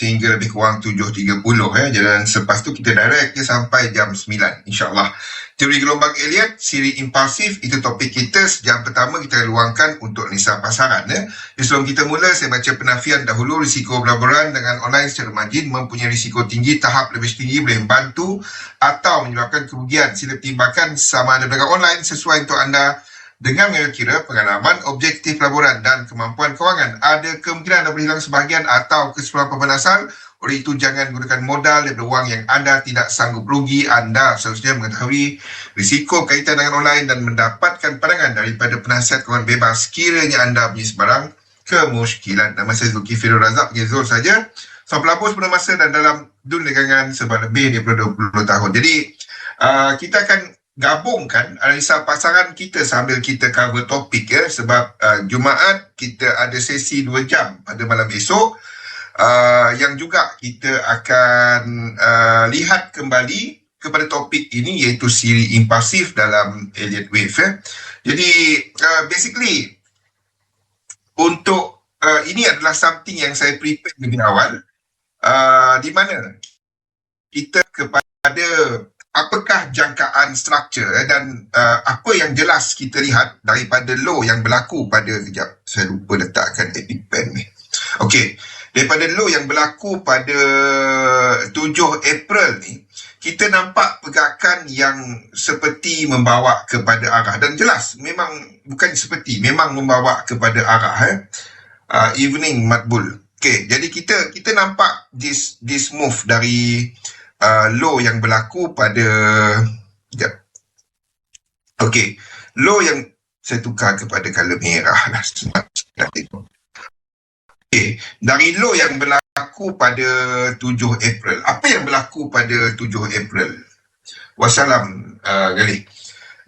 sehingga lebih kurang 7.30 eh. Dan selepas tu kita direct je sampai jam 9 insyaAllah. Teori gelombang Elliot, siri impulsif, itu topik kita. Sejam pertama kita luangkan untuk Nisa Pasaran. Eh. Sebelum kita mula, saya baca penafian dahulu. Risiko pelaburan dengan online secara margin mempunyai risiko tinggi, tahap lebih tinggi boleh membantu atau menyebabkan kerugian. Sila pertimbangkan sama ada berdagang online sesuai untuk anda dengan mengira pengalaman objektif pelaburan dan kemampuan kewangan. Ada kemungkinan anda berhilang sebahagian atau keseluruhan pemain asal oleh itu jangan gunakan modal daripada wang yang anda tidak sanggup rugi. Anda seharusnya mengetahui risiko kaitan dengan online dan mendapatkan pandangan daripada penasihat kewangan bebas kiranya anda punya sebarang kemusykilan. Nama saya Zulkifli Razak, pergi Zul saja. So, pelabur sepenuh masa dan dalam dunia dagangan sebab lebih daripada 20 tahun. Jadi, uh, kita akan gabungkan analisa pasaran kita sambil kita cover topik ya. Sebab uh, Jumaat kita ada sesi 2 jam pada malam esok uh, yang juga kita akan uh, lihat kembali kepada topik ini iaitu siri impulsif dalam Elliott Wave. Eh. Jadi uh, basically untuk uh, ini adalah something yang saya prepare lebih awal uh, di mana kita kepada apakah jangkaan struktur eh, dan uh, apa yang jelas kita lihat daripada law yang berlaku pada kejap saya lupa letakkan epic pen ni. Okey, daripada law yang berlaku pada 7 April ni kita nampak pergerakan yang seperti membawa kepada arah. Dan jelas memang bukan seperti memang membawa kepada arah eh. Uh, evening matbul okey jadi kita kita nampak this this move dari law yang berlaku pada sekejap okey law yang saya tukar kepada color merah lah Okay. Dari law yang berlaku pada 7 April. Apa yang berlaku pada 7 April? Wassalam, uh, Gali.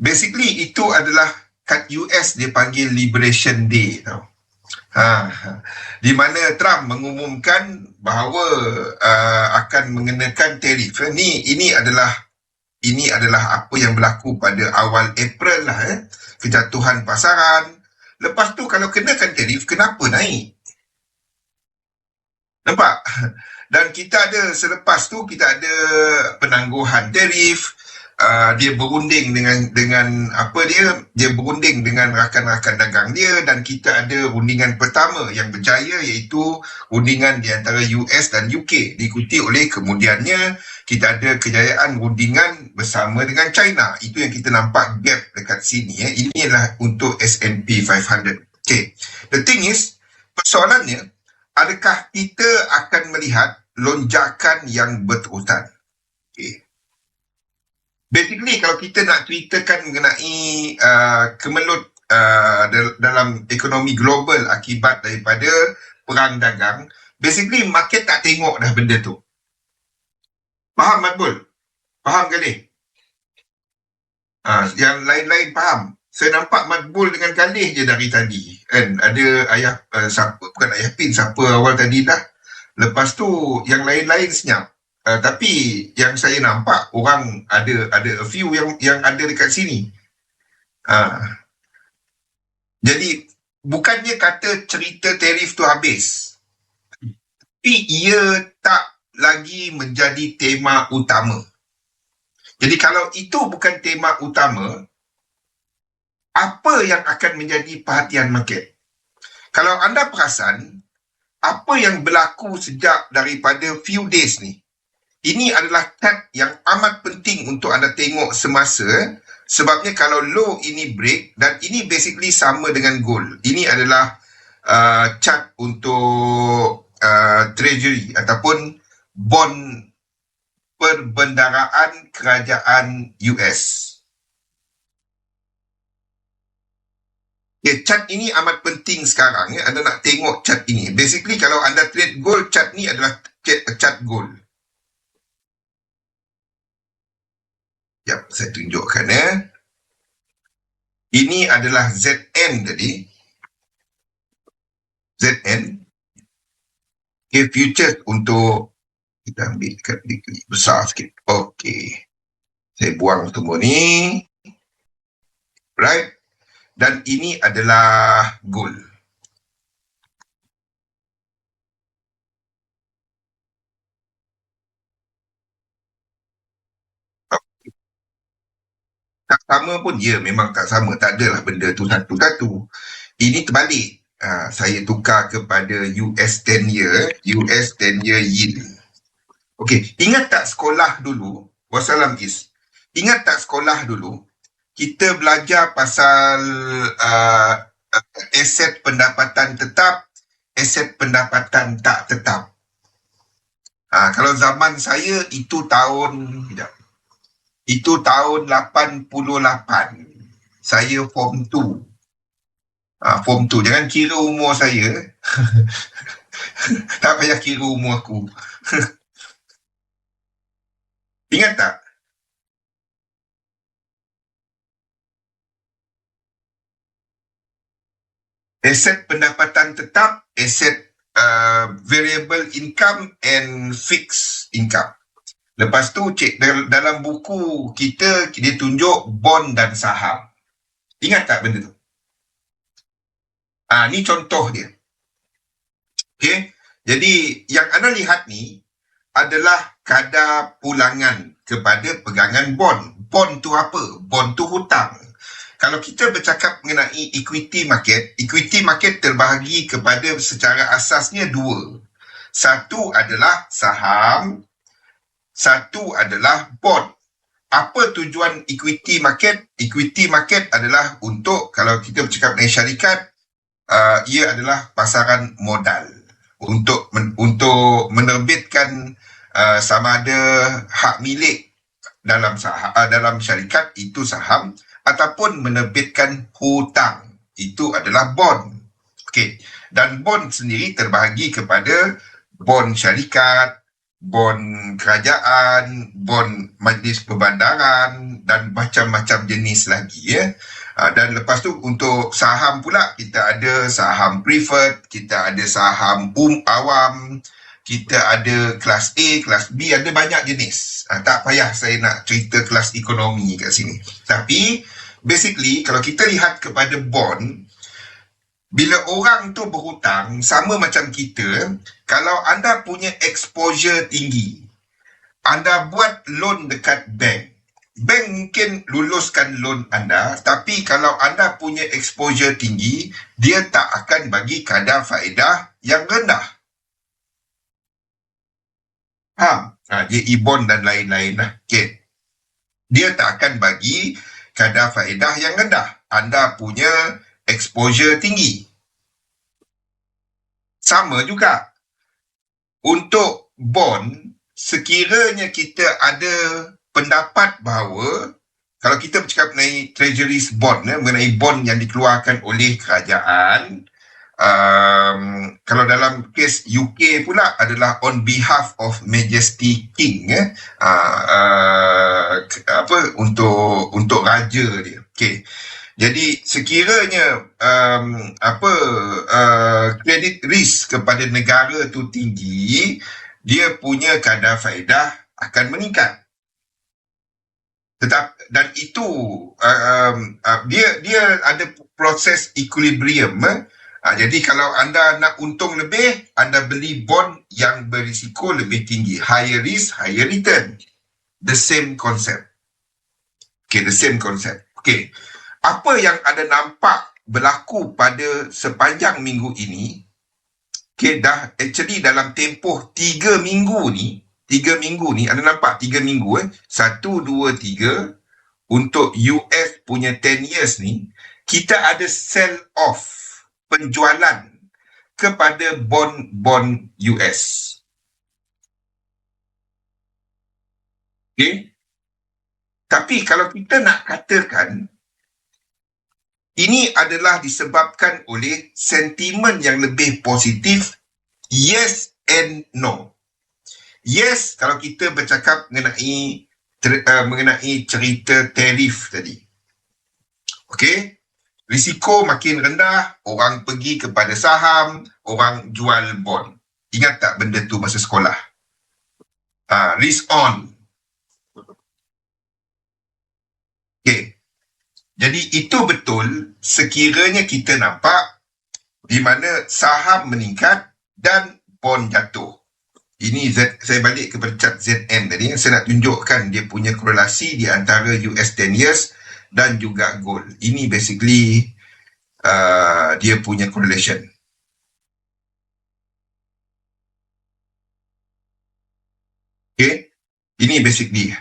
Basically, itu adalah kat US dia panggil Liberation Day. Tau. Ha, ha. di mana Trump mengumumkan bahawa uh, akan mengenakan tarif. Ini ini adalah ini adalah apa yang berlaku pada awal April lah. Eh. Kejatuhan pasaran. Lepas tu kalau kenakan tarif, kenapa naik? Nampak? Dan kita ada selepas tu kita ada penangguhan tarif, uh, dia berunding dengan dengan apa dia? Dia berunding dengan rakan-rakan dagang dia dan kita ada rundingan pertama yang berjaya iaitu rundingan di antara US dan UK diikuti oleh kemudiannya kita ada kejayaan rundingan bersama dengan China. Itu yang kita nampak gap dekat sini ya. Ini adalah untuk S&P 500. Okay. The thing is persoalannya adakah kita akan melihat lonjakan yang berterusan? Basically, kalau kita nak ceritakan mengenai uh, kemelut uh, dalam ekonomi global akibat daripada perang dagang, basically market tak tengok dah benda tu. Faham, Matbul? Faham ke ni? Uh, yang lain-lain faham? saya nampak Madbul dengan Khalif je dari tadi kan ada ayah uh, siapa bukan ayah pin siapa awal tadi dah lepas tu yang lain-lain senyap uh, tapi yang saya nampak orang ada ada a few yang yang ada dekat sini. Uh, jadi bukannya kata cerita tarif tu habis. Tapi ia tak lagi menjadi tema utama. Jadi kalau itu bukan tema utama apa yang akan menjadi perhatian market. Kalau anda perasan, apa yang berlaku sejak daripada few days ni, ini adalah chart yang amat penting untuk anda tengok semasa sebabnya kalau low ini break dan ini basically sama dengan gold. Ini adalah uh, chart untuk uh, treasury ataupun bond perbendaraan kerajaan US. Okay, chart ini amat penting sekarang. Ya. Anda nak tengok chart ini. Basically, kalau anda trade gold, chart ni adalah chart gold. Ya, saya tunjukkan ya. Ini adalah ZN tadi. ZN. Okay, future untuk kita ambil dekat besar sikit. Okay. Saya buang semua ni. Right dan ini adalah goal. Sama pun ya memang tak sama. Tak adalah benda tu satu-satu ini terbalik. Ha, saya tukar kepada US 10 year US 10 year yield Okey, ingat tak sekolah dulu? Wassalam is. Ingat tak sekolah dulu? Kita belajar pasal uh, aset pendapatan tetap aset pendapatan tak tetap. Ha, kalau zaman saya itu tahun tidak. Itu tahun 88. Saya form 2. Ha, form 2. Jangan kira umur saya. tak payah kira umur aku. Ingat tak? Aset pendapatan tetap, aset uh, variable income and fixed income. Lepas tu cek dalam buku kita dia tunjuk bond dan saham. Ingat tak benda tu? Ah ni contoh dia. Okey. Jadi yang anda lihat ni adalah kadar pulangan kepada pegangan bond. Bond tu apa? Bond tu hutang kalau kita bercakap mengenai equity market, equity market terbahagi kepada secara asasnya dua. Satu adalah saham, satu adalah bond. Apa tujuan equity market? Equity market adalah untuk, kalau kita bercakap mengenai syarikat, uh, ia adalah pasaran modal untuk men, untuk menerbitkan uh, sama ada hak milik dalam saham, uh, dalam syarikat itu saham ataupun menerbitkan hutang. Itu adalah bond. Okey. Dan bond sendiri terbahagi kepada bond syarikat, bond kerajaan, bond majlis perbandaran dan macam-macam jenis lagi ya. Ah, dan lepas tu untuk saham pula kita ada saham preferred, kita ada saham um awam, kita ada kelas A, kelas B, ada banyak jenis. Ha, tak payah saya nak cerita kelas ekonomi kat sini. Tapi, basically, kalau kita lihat kepada bond, bila orang tu berhutang, sama macam kita, kalau anda punya exposure tinggi, anda buat loan dekat bank, bank mungkin luluskan loan anda, tapi kalau anda punya exposure tinggi, dia tak akan bagi kadar faedah yang rendah. Faham? Ha, dia ibon dan lain-lain lah. Okay. Dia tak akan bagi kadar faedah yang rendah. Anda punya exposure tinggi. Sama juga. Untuk bond, sekiranya kita ada pendapat bahawa kalau kita bercakap mengenai treasury bond, eh, mengenai bond yang dikeluarkan oleh kerajaan, um, kalau dalam kes UK pula adalah on behalf of Majesty King eh uh, uh, apa untuk untuk raja dia okey jadi sekiranya um, apa uh, credit risk kepada negara tu tinggi dia punya kadar faedah akan meningkat tetap dan itu uh, um, uh, dia dia ada proses equilibrium eh? Ha, jadi kalau anda nak untung lebih, anda beli bond yang berisiko lebih tinggi. Higher risk, higher return. The same concept. Okay, the same concept. Okay. Apa yang anda nampak berlaku pada sepanjang minggu ini, okay, dah actually dalam tempoh tiga minggu ni, tiga minggu ni, anda nampak tiga minggu eh, satu, dua, tiga, untuk US punya 10 years ni, kita ada sell off penjualan kepada bond-bond US. Okay. Tapi kalau kita nak katakan ini adalah disebabkan oleh sentimen yang lebih positif yes and no. Yes kalau kita bercakap mengenai uh, mengenai cerita tarif tadi. Okay risiko makin rendah, orang pergi kepada saham, orang jual bond. Ingat tak benda tu masa sekolah? Uh, risk on. Okay. Jadi itu betul sekiranya kita nampak di mana saham meningkat dan bond jatuh. Ini Z, saya balik kepada chart ZN tadi. Saya nak tunjukkan dia punya korelasi di antara US 10 years dan juga gold. Ini basically uh, dia punya correlation. Okay. Ini basically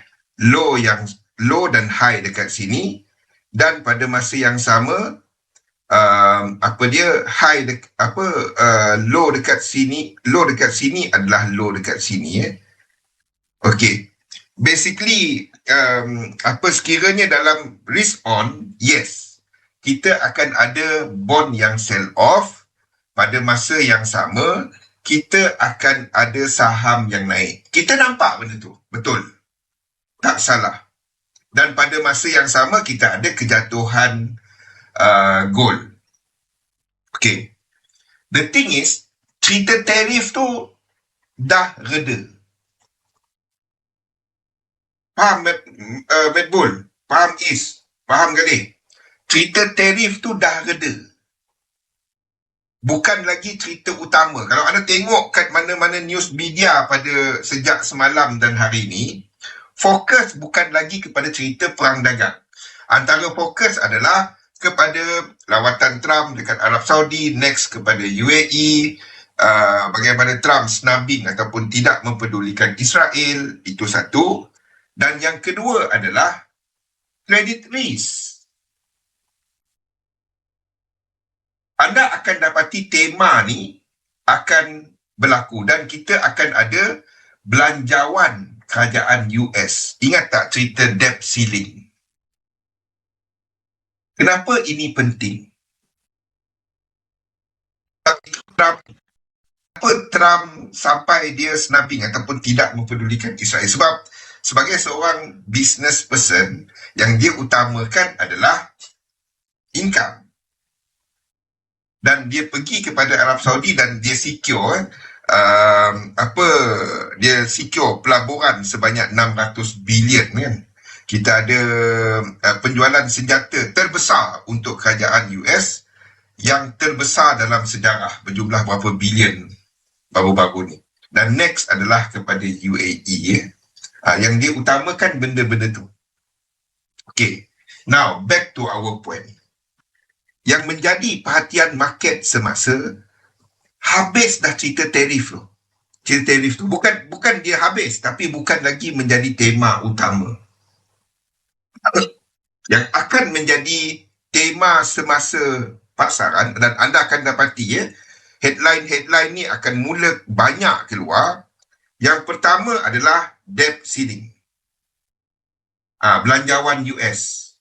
low yang low dan high dekat sini dan pada masa yang sama um, apa dia high de, apa uh, low dekat sini low dekat sini adalah low dekat sini ya. Eh. Okay. Basically um, apa sekiranya dalam risk on yes kita akan ada bond yang sell off pada masa yang sama kita akan ada saham yang naik. Kita nampak benda tu. Betul. Tak salah. Dan pada masa yang sama kita ada kejatuhan uh, gold. Okay. The thing is, cerita tarif tu dah reda. Faham, uh, Mad Bull? Faham Is? Faham kali? Cerita tarif tu dah reda bukan lagi cerita utama. Kalau anda tengok kat mana-mana news media pada sejak semalam dan hari ini, fokus bukan lagi kepada cerita perang dagang. Antara fokus adalah kepada lawatan Trump dekat Arab Saudi, next kepada UAE, uh, bagaimana Trump snubbing ataupun tidak mempedulikan Israel, itu satu. Dan yang kedua adalah credit risk. anda akan dapati tema ni akan berlaku dan kita akan ada belanjawan kerajaan US. Ingat tak cerita debt ceiling? Kenapa ini penting? Trump, kenapa Trump sampai dia snubbing ataupun tidak mempedulikan Israel? Sebab sebagai seorang business person yang dia utamakan adalah income dan dia pergi kepada Arab Saudi dan dia secure um, apa dia secure pelaburan sebanyak 600 bilion kan? Kita ada uh, penjualan senjata terbesar untuk kerajaan US yang terbesar dalam sejarah berjumlah berapa bilion baru-baru ni. Dan next adalah kepada UAE ya. uh, yang dia utamakan benda-benda tu. Okay. Now back to our point. Yang menjadi perhatian market semasa habis dah cerita tarif tu. Cerita tarif tu bukan bukan dia habis tapi bukan lagi menjadi tema utama. Yang akan menjadi tema semasa pasaran dan anda akan dapati ya headline-headline ni akan mula banyak keluar. Yang pertama adalah debt ceiling. Ah, belanjawan US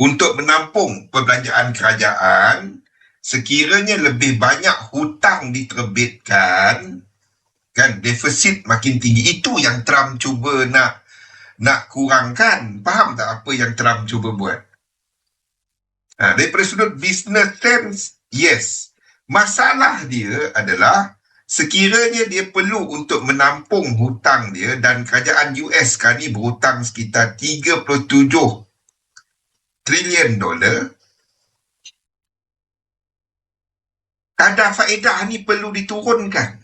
untuk menampung perbelanjaan kerajaan sekiranya lebih banyak hutang diterbitkan kan defisit makin tinggi itu yang Trump cuba nak nak kurangkan. Faham tak apa yang Trump cuba buat? Ha, daripada sudut business sense yes. Masalah dia adalah sekiranya dia perlu untuk menampung hutang dia dan kerajaan US ni berhutang sekitar 37 trilion dolar kadar faedah ni perlu diturunkan.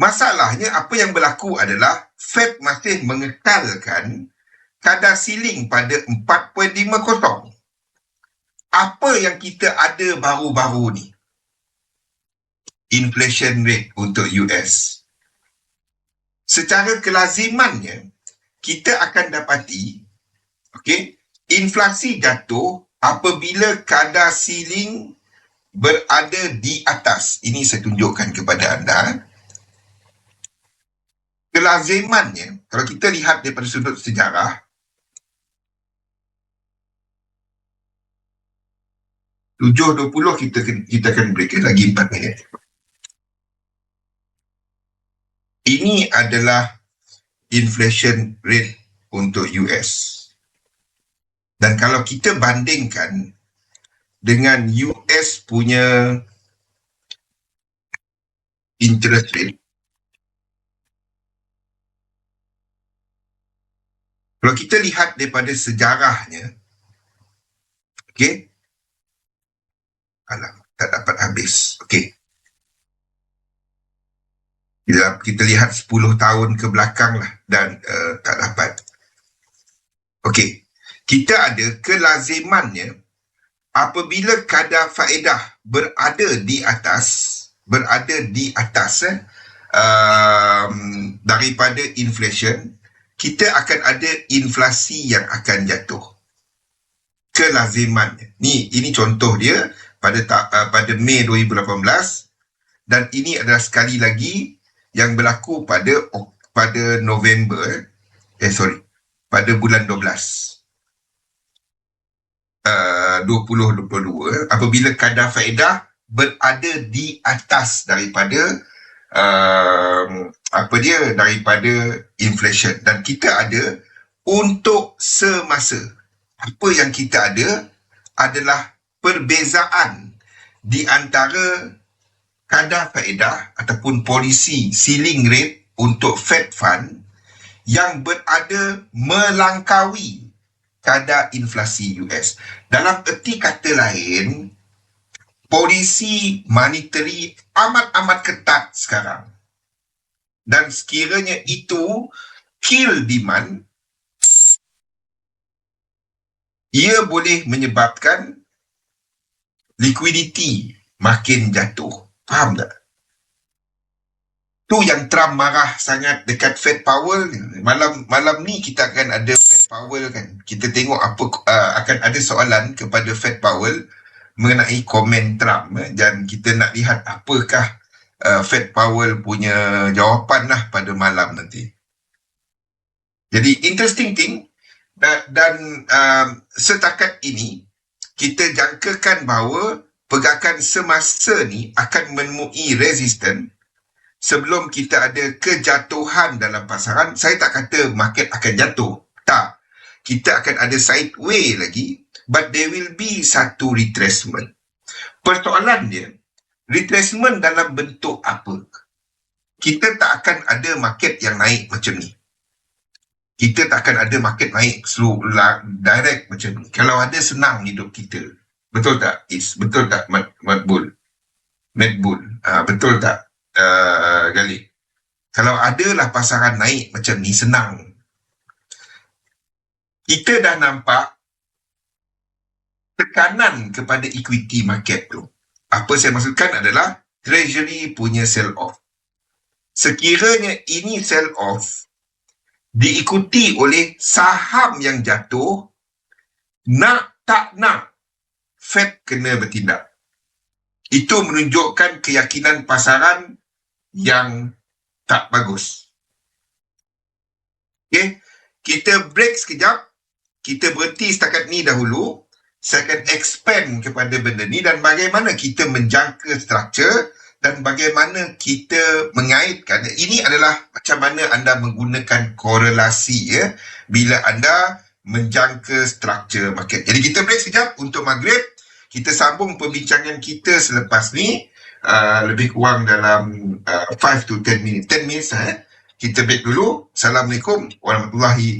Masalahnya apa yang berlaku adalah Fed masih mengekalkan kadar siling pada 4.50 apa yang kita ada baru-baru ni? Inflation rate untuk US secara kelazimannya kita akan dapati okey inflasi jatuh apabila kadar siling berada di atas ini saya tunjukkan kepada anda kelazimannya kalau kita lihat daripada sudut sejarah tujuh dua puluh kita kita akan break lagi empat minit ini adalah inflation rate untuk US. Dan kalau kita bandingkan dengan US punya interest rate, kalau kita lihat daripada sejarahnya, okay, alam, tak dapat habis, okay. Kita, kita lihat 10 tahun ke belakang lah dan uh, tak dapat. Okey, kita ada kelazimannya apabila kadar faedah berada di atas, berada di atas eh, um, daripada inflation, kita akan ada inflasi yang akan jatuh. Kelazimannya. Ni, ini contoh dia pada uh, pada Mei 2018 dan ini adalah sekali lagi yang berlaku pada pada November eh sorry pada bulan 12 uh, 2022 apabila kadar faedah berada di atas daripada uh, apa dia daripada inflation. Dan kita ada untuk semasa. Apa yang kita ada adalah perbezaan di antara kadar faedah ataupun polisi ceiling rate untuk Fed Fund yang berada melangkaui kadar inflasi US. Dalam erti kata lain, polisi monetary amat-amat ketat sekarang. Dan sekiranya itu kill demand, ia boleh menyebabkan liquidity makin jatuh. Faham tak? Tu yang Trump marah sangat dekat Fed Powell. Malam malam ni kita akan ada Fed Powell kan. Kita tengok apa uh, akan ada soalan kepada Fed Powell mengenai komen Trump eh, dan kita nak lihat apakah uh, Fed Powell punya jawapan lah pada malam nanti. Jadi interesting thing dan, dan um, setakat ini kita jangkakan bahawa pergerakan semasa ni akan menemui resisten sebelum kita ada kejatuhan dalam pasaran saya tak kata market akan jatuh tak kita akan ada sideway lagi but there will be satu retracement persoalan dia retracement dalam bentuk apa kita tak akan ada market yang naik macam ni kita tak akan ada market naik slow direct macam ni kalau ada senang hidup kita Betul tak? Is betul tak Mat Matbul? Matbul. Uh, betul tak uh, Gali? Kalau adalah pasaran naik macam ni senang. Kita dah nampak tekanan kepada equity market tu. Apa saya maksudkan adalah treasury punya sell off. Sekiranya ini sell off diikuti oleh saham yang jatuh, nak tak nak Fed kena bertindak. Itu menunjukkan keyakinan pasaran yang tak bagus. Okay. Kita break sekejap. Kita berhenti setakat ni dahulu. Saya akan expand kepada benda ni dan bagaimana kita menjangka struktur dan bagaimana kita mengaitkan. Ini adalah macam mana anda menggunakan korelasi ya bila anda menjangka struktur market. Jadi kita break sekejap untuk maghrib. Kita sambung perbincangan kita selepas ni uh, lebih kurang dalam uh, 5 to 10 minit. 10 minit eh. Kita break dulu. Assalamualaikum warahmatullahi